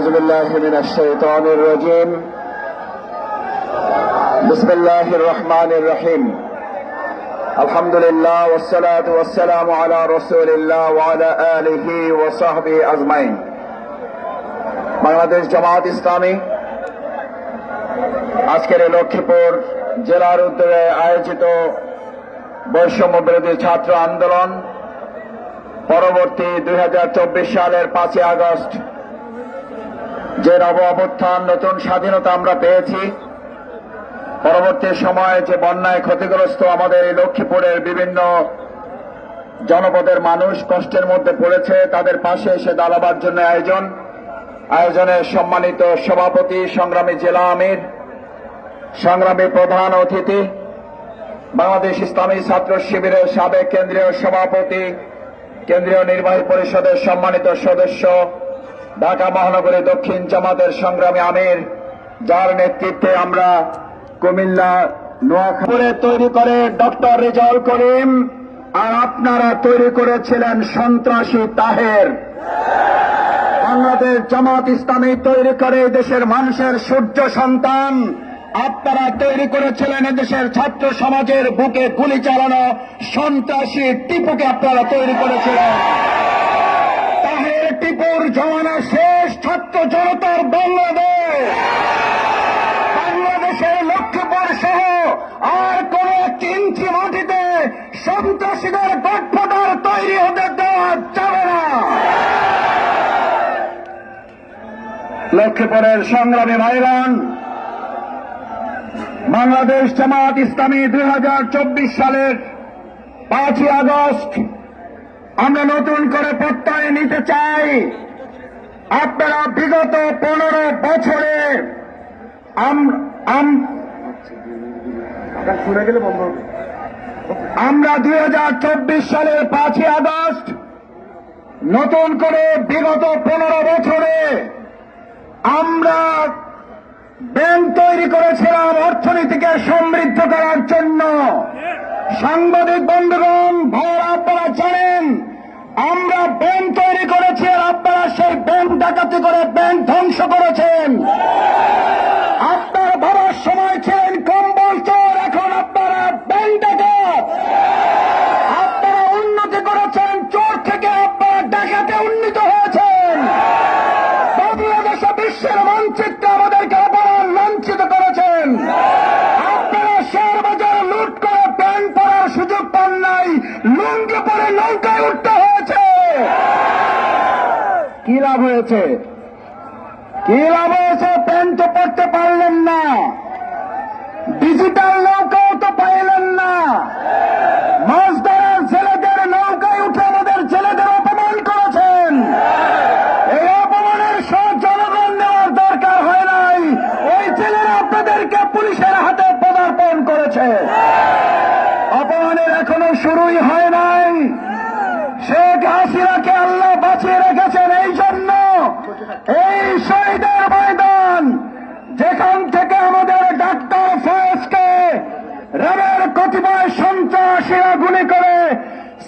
أعوذ بالله من الشيطان الرجيم بسم الله الرحمن الرحيم الحمد لله والصلاة والسلام على رسول الله وعلى آله وصحبه أجمعين বাংলাদেশ জামাত ইসলামী আজকের এই লক্ষ্মীপুর জেলার উদ্যোগে আয়োজিত বৈষম্য বিরোধী ছাত্র আন্দোলন পরবর্তী দুই সালের পাঁচই আগস্ট যে নব অবস্থান নতুন স্বাধীনতা আমরা পেয়েছি। পরবর্তী সময়ে যে বন্যায় ক্ষতিগ্রস্ত আমাদের এই লক্ষ্মীপুরের বিভিন্ন জনপদের মানুষ কষ্টের মধ্যে পড়েছে, তাদের পাশে এসে দাঁড়াবার জন্য আয়োজন। আয়োজনে সম্মানিত সভাপতি, সংগ্রামী জেলা আমির, সংগ্রামী প্রধান অতিথি, বাংলাদেশ ইসলামী ছাত্র শিবিরের সাবেক কেন্দ্রীয় সভাপতি, কেন্দ্রীয় নির্বাহী পরিষদের সম্মানিত সদস্য ঢাকা মহানগরী দক্ষিণ জামাতের সংগ্রামী আমির, যার নেতৃত্বে আমরা কুমিল্লা নোয়াখালী তৈরি করে ডক্টর রেজাউল করিম আর আপনারা তৈরি করেছিলেন সন্ত্রাসী তাহের। বাংলাদেশ জামাত ইসলামী তৈরি করে দেশের মানুষের সূর্য সন্তান। আপনারা তৈরি করেছিলেন দেশের ছাত্র সমাজের বুকে গুলি চালানো সন্ত্রাসী টিপুকে আপনারা তৈরি করেছিলেন। তাহের জমানা শেষ ছাত্র জনতার বাংলাদেশ। বাংলাদেশের লক্ষ্মীপুর সহ আর কোন একটি ইঞ্চি মাটিতে সন্ত্রাসীদের গঠফটার তৈরি হতে দেওয়া যাবে না। লক্ষ্মীপুরের সংগ্রামী ভাইরান, বাংলাদেশ জামাত ইসলামী দু হাজার চব্বিশ সালের পাঁচই আগস্ট আমরা নতুন করে প্রত্যয় নিতে চাই। আপনারা বিগত পনেরো বছরে আম- আম- আমরা দুই হাজার চব্বিশ সালের পাঁচই আগস্ট নতুন করে বিগত পনেরো বছরে আমরা ব্যাংক তৈরি করেছিলাম অর্থনীতিকে সমৃদ্ধ করার জন্য। সাংবাদিক বন্ধুগণ ভাই আপনারা জানেন আমরা ব্যাংক তৈরি করেছি আর আপনারা সেই ব্যাংক ডাকাতি করে ব্যাংক ধ্বংস করেছেন লাভ হয়েছে? কি লাভ হয়েছে? প্যান্ট পড়তে পারলেন না। ডিজিটাল নৌকাও তো পাইলেন কতিপয় সন্ত্রাসীরা গুলি করে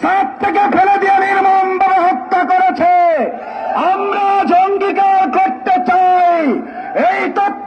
সাত থেকে ফেলে দিয়ে নির্মমভাবে হত্যা করেছে। আমরা জঙ্গিকার করতে চাই। এই তত্ত্বাবধায়ক